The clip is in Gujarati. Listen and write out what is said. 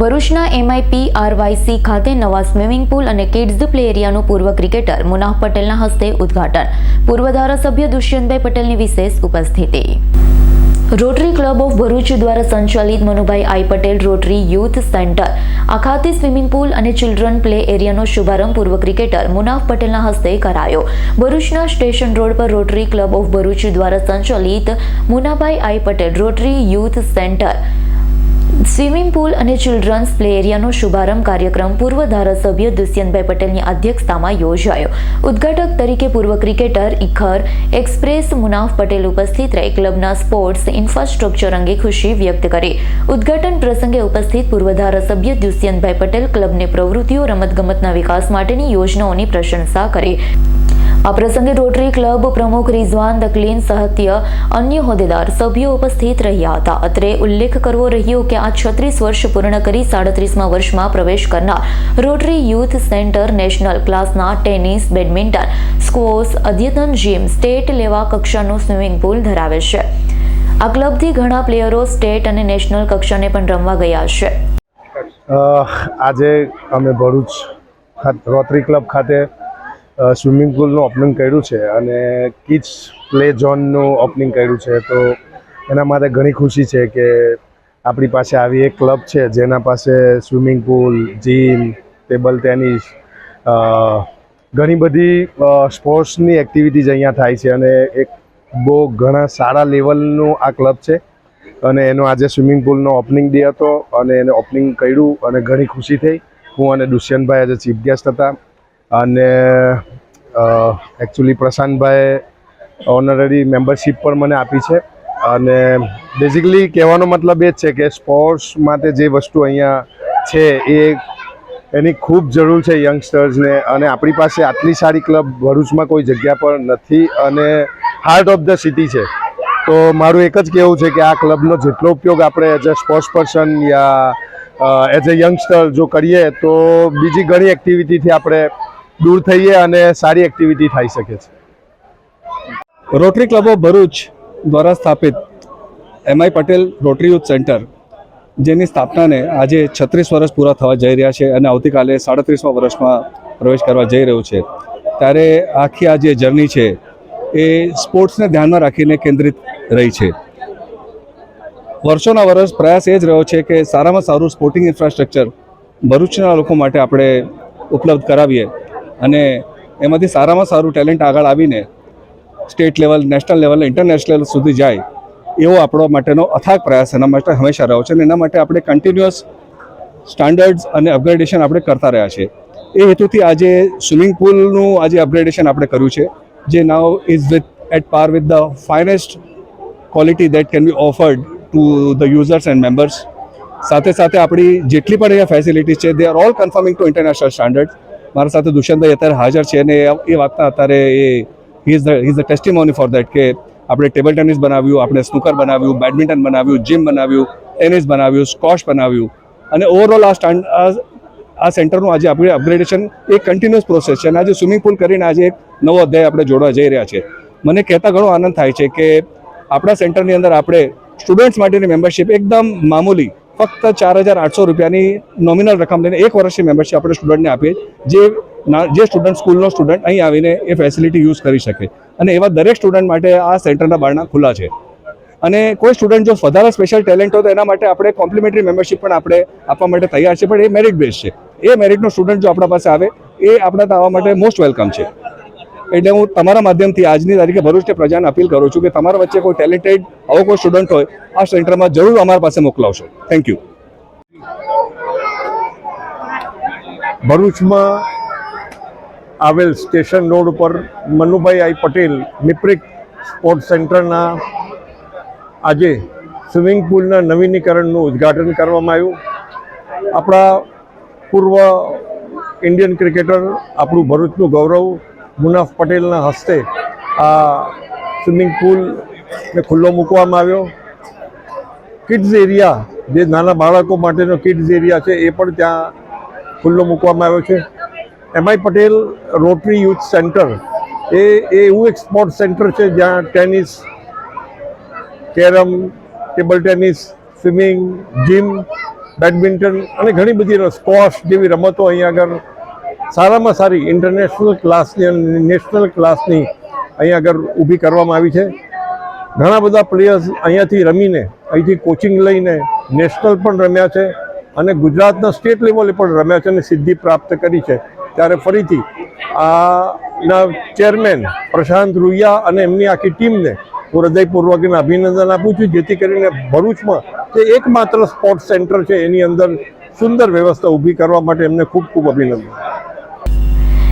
ભરૂચના એમઆઈપી આરવાયસી ખાતે નવા સ્વિમિંગ પુલ અને કિડ્સ પ્લે એરિયાનું પૂર્વ ક્રિકેટર મુનાફ પટેલના હસ્તે ઉદ્ઘાટન. પૂર્વ ધારાસભ્ય દુષ્યંતભાઈ પટેલની વિશેષ ઉપસ્થિતિ. રોટરી ક્લબ ઓફ ભરૂચ દ્વારા સંચાલિત Manubhai I Patel rotary youth centre. આ સ્વિમિંગ પુલ અને ચિલ્ડ્રન પ્લે એરિયાનો શુભારંભ પૂર્વ ક્રિકેટર મુનાફ પટેલના હસ્તે કરાયો. ભરૂચના સ્ટેશન રોડ પર રોટરી ક્લબ ઓફ ભરૂચ દ્વારા સંચાલિત Munabhai I Patel rotary youth centre. Swimming pool અને ચિલ્ડ્રન્સ પ્લે એરિયાનો શુભારંભ કાર્યક્રમ પૂર્વ ધારાસભ્ય દુષ્યંતભાઈ પટેલની અધ્યક્ષતામાં યોજાયો. ઉદ્ઘાટક તરીકે પૂર્વ ક્રિકેટર ઇખર એક્સપ્રેસ મુનાફ પટેલ ઉપસ્થિત રહી, ક્લબના સ્પોર્ટ્સ ઇન્ફ્રાસ્ટ્રક્ચર અંગે ખુશી વ્યક્ત કરી. ઉદ્ઘાટન પ્રસંગે ઉપસ્થિત પૂર્વ ધારાસભ્ય દુષ્યંતભાઈ પટેલ ક્લબને પ્રવૃત્તિઓ રમતગમતના વિકાસ માટેની યોજનાઓની પ્રશંસા કરી. આ પ્રસંગે રોટરી ક્લબ પ્રમુખ રિઝવાન દકલીન સહત્ય અન્ય હોદ્દેદાર સભ્યો ઉપસ્થિત રહ્યા હતા. અત્રે ઉલ્લેખ કરવો રહ્યો કે આ છત્રીસ વર્ષ પૂર્ણ કરી સાડત્રીસમાં વર્ષમાં પ્રવેશ કરનાર રોટરી યુથ સેન્ટર નેશનલ ક્લાસના ટેનિસ, બેડમિન્ટન, સ્કોર્સ અદ્યતન જીમ, સ્ટેટ લેવા કક્ષાનું સ્વિમિંગ પુલ ધરાવે છે. આ ક્લબથી ઘણા પ્લેયરો સ્ટેટ અને નેશનલ કક્ષાને પણ રમવા ગયા છે. આજે અમે ભરૂચ રોટરી ક્લબ ખાતે સ્વિમિંગ પુલનું ઓપનિંગ કર્યું છે અને કિડ્સ પ્લે ઝોનનું ઓપનિંગ કર્યું છે. તો એના માટે ઘણી ખુશી છે કે આપણી પાસે આવી એક ક્લબ છે, જેના પાસે swimming pool gym table tennis ઘણી બધી સ્પોર્ટ્સની એક્ટિવિટીઝ અહીંયા થાય છે અને એક બહુ ઘણા સારા લેવલનું આ ક્લબ છે. અને એનો આજે સ્વિમિંગ પુલનો ઓપનિંગ ડે હતો અને એને ઓપનિંગ કર્યું અને ઘણી ખુશી થઈ. હું અને દુષ્યંતભાઈ આજે ચીફ ગેસ્ટ હતા. અને એકચ્યુઅલી પ્રશાંતભાઈ ઓનરરી મેમ્બરશિપ પણ મને આપી છે. અને બેઝિકલી કહેવાનો મતલબ એ જ છે કે સ્પોર્ટ્સ માટે જે વસ્તુ અહીંયા છે એ એની ખૂબ જરૂર છે યંગસ્ટર્સને અને આપણી પાસે આટલી સારી ક્લબ ભરૂચમાં કોઈ જગ્યા પર નથી અને હાર્ટ ઓફ ધ સિટી છે. તો મારું એક જ કહેવું છે કે આ ક્લબનો જેટલો ઉપયોગ આપણે એઝ અ સ્પોર્ટ્સ પર્સન યા એઝ અ યંગસ્ટર જો કરીએ તો બીજી ઘણી એક્ટિવિટીથી આપણે દૂર થઈએ અને સારી એક્ટિવિટી થઈ શકે છે. રોટરી ક્લબ ભરૂચ દ્વારા સ્થાપિત M I Patel rotary youth centre, જેની સ્થાપનાને આજે છત્રીસ વર્ષ પૂરા થવા જઈ રહ્યા છે અને આવતીકાલે સાડત્રીસમાં વર્ષમાં પ્રવેશ કરવા જઈ રહ્યું છે. ત્યારે આખી આ જે જર્ની છે, એ સ્પોર્ટ્સને ધ્યાનમાં રાખીને કેન્દ્રિત રહી છે. વર્ષોના વર્ષ પ્રયાસ એ જ રહ્યો છે કે સારામાં સારું સ્પોર્ટિંગ ઇન્ફ્રાસ્ટ્રક્ચર ભરૂચના લોકો માટે આપણે ઉપલબ્ધ કરાવીએ. અને એમાંથી સારામાં સારું ટેલેન્ટ આગળ આવીને state level, national level, international સુધી જાય, એવો આપણો માટેનો અથાગ પ્રયાસ એના માટે હંમેશા રહ્યો છે અને એના માટે આપણે કન્ટિન્યુઅસ સ્ટાન્ડર્ડ્સ અને અપગ્રેડેશન આપણે કરતા રહ્યા છે એ હેતુથી આજે સ્વિમિંગ પુલનું આજે અપગ્રેડેશન આપણે કર્યું છે, જે now is with at par with the finest quality that can be offered to the users and members સાથે સાથે આપણી જેટલી પણ અહીંયા ફેસિલિટીઝ છે they are all conforming to international standard મારા સાથે દુષ્યંતભાઈ અત્યારે હાજર છે અને એ- વાતના અત્યારે એ he is the is the testimony for that કે આપણે ટેબલ ટેનિસ બનાવ્યું, આપણે સ્નૂકર બનાવ્યું, બેડમિન્ટન બનાવ્યું જીમ બનાવ્યું ટેનિસ બનાવ્યું સ્કોશ બનાવ્યું. અને ઓવરઓલ આ સ્ટાન્ડ આ સેન્ટરનું આજે આપણે અપગ્રેડેશન એક કન્ટિન્યુઅસ પ્રોસેસ છે અને આજે સ્વિમિંગ પુલ કરીને આજે એક નવો અધ્યાય આપણે જોડવા જઈ રહ્યા છે. મને કહેતા ઘણો આનંદ થાય છે કે આપણા સેન્ટરની અંદર આપણે સ્ટુડન્ટ્સ માટેની મેમ્બરશિપ એકદમ મામૂલી ફક્ત ચાર હજાર આઠસો રૂપિયાની નોમિનલ રકમ લઈને એક વર્ષની મેમ્બરશીપ આપણે સ્ટુડન્ટને આપીએ જે જે સ્ટુડન્ટ સ્કૂલનો સ્ટુડન્ટ અહીં આવીને એ ફેસિલિટી યુઝ કરી શકે. અને એવા દરેક સ્ટુડન્ટ માટે આ સેન્ટરના બારણા ખુલ્લા છે. અને કોઈ સ્ટુડન્ટ જો વધારે સ્પેશિયલ ટેલેન્ટ હોય તો એના માટે આપણે કોમ્પ્લિમેન્ટરી મેમ્બરશીપ પણ આપણે આપવા માટે તૈયાર છે. પણ એ મેરિટ બેઝ છે. એ મેરિટનો સ્ટુડન્ટ જો આપણા પાસે આવે, એ આપણા આવવા માટે મોસ્ટ વેલકમ છે. એટલે હું તમારા માધ્યમથી આજની તારીખે ભરૂચની પ્રજાને અપીલ કરું છું કે તમારા વચ્ચે કોઈ ટેલેન્ટેડ આવો કોઈ સ્ટુડન્ટ હોય, આ સેન્ટરમાં જરૂર અમારા પાસે મોકલાવશો. થેન્ક યુ ભરૂચમાં આવેલ સ્ટેશન રોડ ઉપર મનુભાઈ આઈ પટેલ મિપ્રિક સ્પોર્ટ્સ સેન્ટરના આજે સ્વિમિંગ પુલના નવીનીકરણનું ઉદ્ઘાટન કરવામાં આવ્યું. આપણા પૂર્વ ઇન્ડિયન ક્રિકેટર, આપણું ભરૂચનું ગૌરવ મુનાફ પટેલના હસ્તે આ સ્વિમિંગ પુલને ખુલ્લો મૂકવામાં આવ્યો. કિડ્સ એરિયા જે નાના બાળકો માટેનો કિડ્સ એરિયા છે, એ પણ ત્યાં ખુલ્લો મૂકવામાં આવ્યો છે. M I Patel rotary youth centre એ એ એવું એક સ્પોર્ટ સેન્ટર છે જ્યાં tennis carrom table tennis swimming gym badminton અને ઘણી બધી સ્કોશ જેવી રમતો અહીંયા આગળ સારામાં સારી ઇન્ટરનેશનલ ક્લાસની અને નેશનલ ક્લાસની અહીંયા આગળ ઊભી કરવામાં આવી છે. ઘણા બધા પ્લેયર્સ અહીંયાથી રમીને, અહીંથી કોચિંગ લઈને નેશનલ પણ રમ્યા છે અને ગુજરાતના સ્ટેટ લેવલે પણ રમ્યા છે અને સિદ્ધિ પ્રાપ્ત કરી છે. ત્યારે ફરીથી આના ચેરમેન પ્રશાંત રૂયા અને એમની આખી ટીમને હું હૃદયપૂર્વકને અભિનંદન આપું છું, જેથી કરીને ભરૂચમાં જે એકમાત્ર સ્પોર્ટ્સ સેન્ટર છે, એની અંદર સુંદર વ્યવસ્થા ઊભી કરવા માટે એમને ખૂબ ખૂબ અભિનંદન.